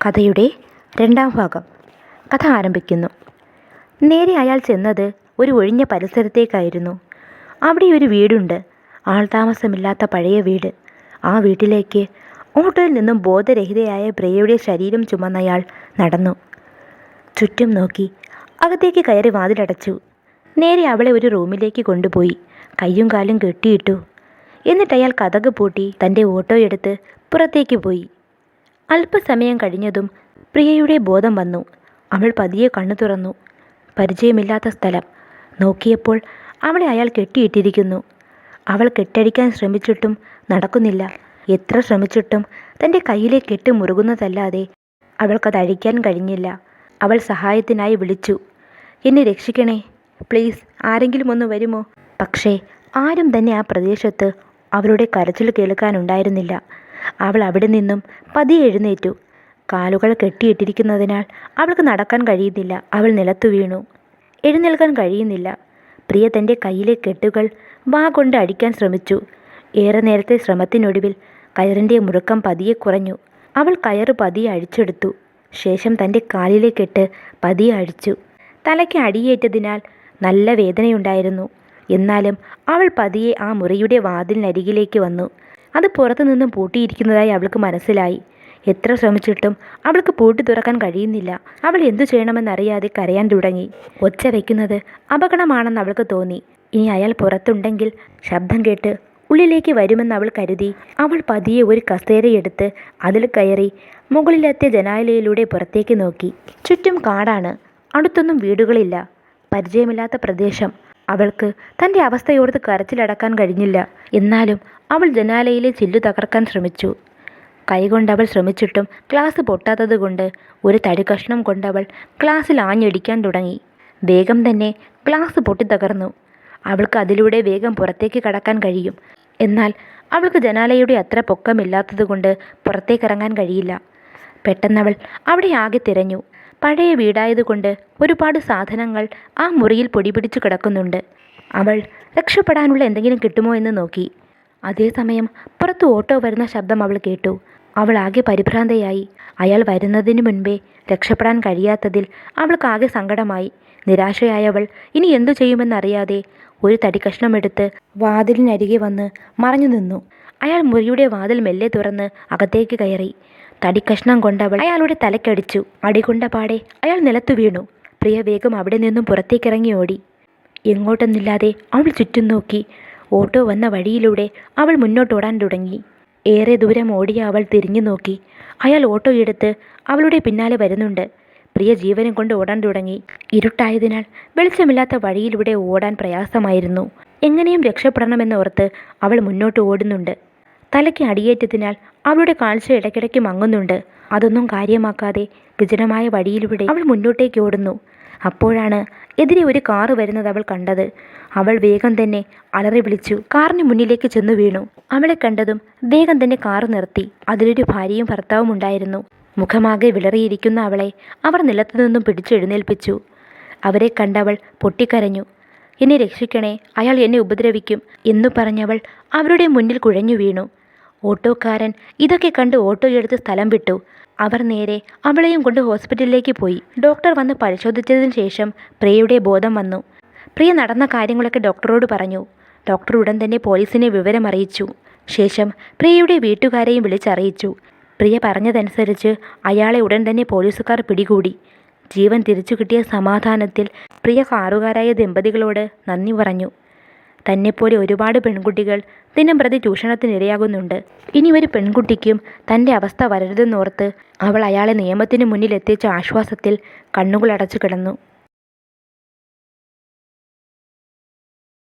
കഥയുടെ രണ്ടാം ഭാഗം. കഥ ആരംഭിക്കുന്നു. നേരെ അയാൾ ചെന്നത് ഒരു ഒഴിഞ്ഞ പരിസരത്തേക്കായിരുന്നു. അവിടെ ഒരു വീടുണ്ട്. ആൾ താമസമില്ലാത്ത പഴയ വീട്. ആ വീട്ടിലേക്ക് ഓട്ടോയിൽ നിന്നും ബോധരഹിതയായ പ്രിയയുടെ ശരീരം ചുമന്നയാൾ നടന്നു. ചുറ്റും നോക്കി അകത്തേക്ക് കയറി വാതിലടച്ചു. നേരെ അവളെ ഒരു റൂമിലേക്ക് കൊണ്ടുപോയി. കയ്യും കാലും കെട്ടിയിട്ടു. എന്നിട്ട് അയാൾ കഥക് പൂട്ടി തന്റെ ഓട്ടോയെടുത്ത് പുറത്തേക്ക് പോയി. അല്പസമയം കഴിഞ്ഞതും പ്രിയയുടെ ബോധം വന്നു. അവൾ പതിയെ കണ്ണു തുറന്നു. പരിചയമില്ലാത്ത സ്ഥലം. നോക്കിയപ്പോൾ അവളെ അയാൾ കെട്ടിയിട്ടിരിക്കുന്നു. അവൾ കെട്ടടിക്കാൻ ശ്രമിച്ചിട്ടും നടക്കുന്നില്ല. എത്ര ശ്രമിച്ചിട്ടും തന്റെ കയ്യിലെ കെട്ട് മുറുകുന്നതല്ലാതെ അവൾക്കത് അഴിക്കാൻ കഴിഞ്ഞില്ല. അവൾ സഹായത്തിനായി വിളിച്ചു. എന്നെ രക്ഷിക്കണേ. പ്ലീസ് ആരെങ്കിലും ഒന്ന് വരുമോ? പക്ഷേ ആരും തന്നെ ആ പ്രദേശത്ത് അവരുടെ കരച്ചിൽ കേൾക്കാനുണ്ടായിരുന്നില്ല. അവൾ അവിടെ നിന്നും പതിയെ എഴുന്നേറ്റു. കാലുകൾ കെട്ടിയിട്ടിരിക്കുന്നതിനാൽ അവൾക്ക് നടക്കാൻ കഴിയുന്നില്ല. അവൾ നിലത്തു വീണു. എഴുന്നേൽക്കാൻ കഴിയുന്നില്ല. പ്രിയ തന്റെ കയ്യിലെ കെട്ടുകൾ വാ കൊണ്ട് അടിക്കാൻ ശ്രമിച്ചു. ഏറെ നേരത്തെ ശ്രമത്തിനൊടുവിൽ കയറിന്റെ മുഴക്കം പതിയെ കുറഞ്ഞു. അവൾ കയറ് പതിയെ അഴിച്ചെടുത്തു. ശേഷം തന്റെ കാലിലെ കെട്ട് പതിയെ അഴിച്ചു. തലയ്ക്ക് അടിയേറ്റതിനാൽ നല്ല വേദനയുണ്ടായിരുന്നു. എന്നാലും അവൾ പതിയെ ആ മുറിയുടെ വാതിലിനരികിലേക്ക് വന്നു. അത് പുറത്തു നിന്നും പൂട്ടിയിരിക്കുന്നതായി അവൾക്ക് മനസ്സിലായി. എത്ര ശ്രമിച്ചിട്ടും അവൾക്ക് പൂട്ടി തുറക്കാൻ കഴിയുന്നില്ല. അവൾ എന്തു ചെയ്യണമെന്നറിയാതെ കരയാൻ തുടങ്ങി. ഒച്ച വയ്ക്കുന്നത് അപകടമാണെന്ന് അവൾക്ക് തോന്നി. ഇനി അയാൾ പുറത്തുണ്ടെങ്കിൽ ശബ്ദം കേട്ട് ഉള്ളിലേക്ക് വരുമെന്ന് അവൾ കരുതി. അവൾ പതിയെ ഒരു കസേരയെടുത്ത് അതിൽ കയറി മുകളിലത്തെ ജനാലയിലൂടെ പുറത്തേക്ക് നോക്കി. ചുറ്റും കാടാണ്. അടുത്തൊന്നും വീടുകളില്ല. പരിചയമില്ലാത്ത പ്രദേശം. അവൾക്ക് തന്റെ അവസ്ഥയോർത്ത് കരച്ചിലടക്കാൻ കഴിഞ്ഞില്ല. എന്നാലും അവൾ ജനാലയിലെ ചില്ലു തകർക്കാൻ ശ്രമിച്ചു. കൈകൊണ്ട് അവൾ ശ്രമിച്ചിട്ടും ഗ്ലാസ് പൊട്ടാത്തതുകൊണ്ട് ഒരു തടി കഷ്ണം കൊണ്ടവൾ ഗ്ലാസ്സിൽ ആഞ്ഞടിക്കാൻ തുടങ്ങി. വേഗം തന്നെ ഗ്ലാസ് പൊട്ടിത്തകർന്നു അവൾക്ക് അതിലൂടെ വേഗം പുറത്തേക്ക് കടക്കാൻ കഴിയും. എന്നാൽ അവൾക്ക് ജനാലയുടെ അത്ര പൊക്കമില്ലാത്തതുകൊണ്ട് പുറത്തേക്കിറങ്ങാൻ കഴിയില്ല. പെട്ടെന്നവൾ അവിടെ ആകെ തിരഞ്ഞു. പഴയ വീടായതുകൊണ്ട് ഒരുപാട് സാധനങ്ങൾ ആ മുറിയിൽ പൊടിപിടിച്ചു കിടക്കുന്നുണ്ട്. അവൾ രക്ഷപ്പെടാനുള്ള എന്തെങ്കിലും കിട്ടുമോ എന്ന് നോക്കി. അതേസമയം പുറത്ത് ഓട്ടോ വരുന്ന ശബ്ദം അവൾ കേട്ടു. അവൾ ആകെ പരിഭ്രാന്തയായി. അയാൾ വരുന്നതിന് മുൻപേ രക്ഷപ്പെടാൻ കഴിയാത്തതിൽ അവൾക്കാകെ സങ്കടമായി. നിരാശയായവൾ ഇനി എന്തു ചെയ്യുമെന്നറിയാതെ ഒരു തടി കഷ്ണം എടുത്ത് വാതിലിനരികെ വന്ന് മറഞ്ഞു നിന്നു. അയാൾ മുറിയുടെ വാതിൽ മെല്ലെ തുറന്ന് അകത്തേക്ക് കയറി. തടിക്കഷ്ണം കൊണ്ടവൾ അയാളുടെ തലക്കടിച്ചു. അടികൊണ്ട പാടെ അയാൾ നിലത്തു വീണു. പ്രിയ വേഗം അവിടെ നിന്നും പുറത്തേക്കിറങ്ങി ഓടി. എങ്ങോട്ടൊന്നില്ലാതെ അവൾ ചുറ്റും നോക്കി. ഓട്ടോ വന്ന വഴിയിലൂടെ അവൾ മുന്നോട്ടോടാൻ തുടങ്ങി. ഏറെ ദൂരം ഓടിയ അവൾ തിരിഞ്ഞു നോക്കി. അയാൾ ഓട്ടോ എടുത്ത് അവളുടെ പിന്നാലെ വരുന്നുണ്ട്. പ്രിയ ജീവനും കൊണ്ട് ഓടാൻ തുടങ്ങി. ഇരുട്ടായതിനാൽ വെളിച്ചമില്ലാത്ത വഴിയിലൂടെ ഓടാൻ പ്രയാസമായിരുന്നു. എങ്ങനെയും രക്ഷപ്പെടണമെന്നോർത്ത് അവൾ മുന്നോട്ട് ഓടുന്നുണ്ട്. തലയ്ക്ക് അടിയേറ്റതിനാൽ അവളുടെ കാഴ്ച ഇടയ്ക്കിടയ്ക്ക് മങ്ങുന്നുണ്ട്. അതൊന്നും കാര്യമാക്കാതെ വിജനമായ വഴിയിലൂടെ അവൾ മുന്നോട്ടേക്ക് ഓടുന്നു. അപ്പോഴാണ് എതിരെ ഒരു കാറ് വരുന്നത് അവൾ കണ്ടത്. അവൾ വേഗം തന്നെ അലറി വിളിച്ചു. കാറിന് മുന്നിലേക്ക് ചെന്നു വീണു. അവളെ കണ്ടതും വേഗം തന്നെ കാറ് നിർത്തി. അതിലൊരു ഭാര്യയും ഭർത്താവും ഉണ്ടായിരുന്നു. മുഖമാകെ വിളറിയിരിക്കുന്ന അവളെ അവർ നിലത്തു നിന്നും പിടിച്ചെഴുന്നേൽപ്പിച്ചു അവരെ കണ്ടവൾ പൊട്ടിക്കരഞ്ഞു. എന്നെ രക്ഷിക്കണേ അയാൾ എന്നെ ഉപദ്രവിക്കും എന്നു പറഞ്ഞവൾ അവരുടെ മുന്നിൽ കുഴഞ്ഞു വീണു. ഓട്ടോക്കാരൻ ഇതൊക്കെ കണ്ട് ഓട്ടോ എടുത്ത് സ്ഥലം വിട്ടു. അവർ നേരെ അവളെയും കൊണ്ട് ഹോസ്പിറ്റലിലേക്ക് പോയി. ഡോക്ടർ വന്ന് പരിശോധിച്ചതിന് ശേഷം പ്രിയയുടെ ബോധം വന്നു. പ്രിയ നടന്ന കാര്യങ്ങളൊക്കെ ഡോക്ടറോട് പറഞ്ഞു. ഡോക്ടർ ഉടൻ തന്നെ പോലീസിനെ വിവരം അറിയിച്ചു. ശേഷം പ്രിയയുടെ വീട്ടുകാരെയും വിളിച്ചറിയിച്ചു. പ്രിയ പറഞ്ഞതനുസരിച്ച് അയാളെ ഉടൻ തന്നെ പോലീസുകാർ പിടികൂടി. ജീവൻ തിരിച്ചു കിട്ടിയ സമാധാനത്തിൽ പ്രിയ കാറുകാരായ ദമ്പതികളോട് നന്ദി പറഞ്ഞു. തന്നെപ്പോലെ ഒരുപാട് പെൺകുട്ടികൾ ദിനം പ്രതി ചൂഷണത്തിനിരയാകുന്നുണ്ട് ഇനി ഒരു പെൺകുട്ടിക്കും തന്റെ അവസ്ഥ വരരുതെന്നോർത്ത് അവൾ അയാളെ നിയമത്തിന് മുന്നിലെത്തിച്ച ആശ്വാസത്തിൽ കണ്ണുകൾ അടച്ചു കിടന്നു.